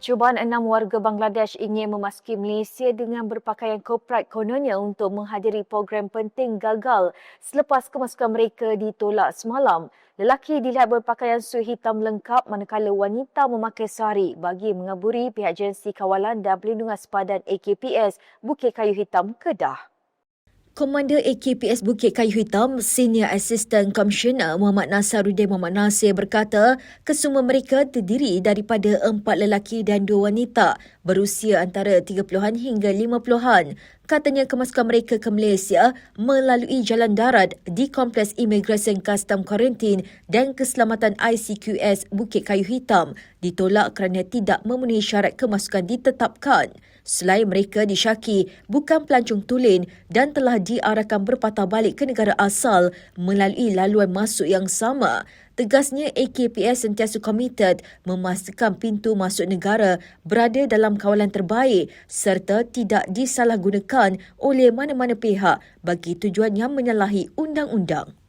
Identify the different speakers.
Speaker 1: Cubaan enam warga Bangladesh ingin memasuki Malaysia dengan berpakaian korporat kononnya untuk menghadiri program penting gagal selepas kemasukan mereka ditolak semalam. Lelaki dilihat berpakaian suit hitam lengkap manakala wanita memakai sari bagi mengaburi pihak agensi kawalan dan pelindungan sepadan AKPS Bukit Kayu Hitam Kedah. Komander AKPS Bukit Kayu Hitam, Senior Assistant Commissioner Muhammad Nasaruddin Muhammad Nasir berkata, kesemua mereka terdiri daripada empat lelaki dan dua wanita berusia antara 30-an hingga 50-an. Katanya kemasukan mereka ke Malaysia melalui jalan darat di Kompleks Imigresen Custom Quarantine dan Keselamatan ICQS Bukit Kayu Hitam ditolak kerana tidak memenuhi syarat kemasukan ditetapkan. Selain mereka disyaki bukan pelancong tulen dan telah diarahkan berpatah balik ke negara asal melalui laluan masuk yang sama. Tegasnya AKPS sentiasa komited memastikan pintu masuk negara berada dalam kawalan terbaik serta tidak disalahgunakan oleh mana-mana pihak bagi tujuan yang menyalahi undang-undang.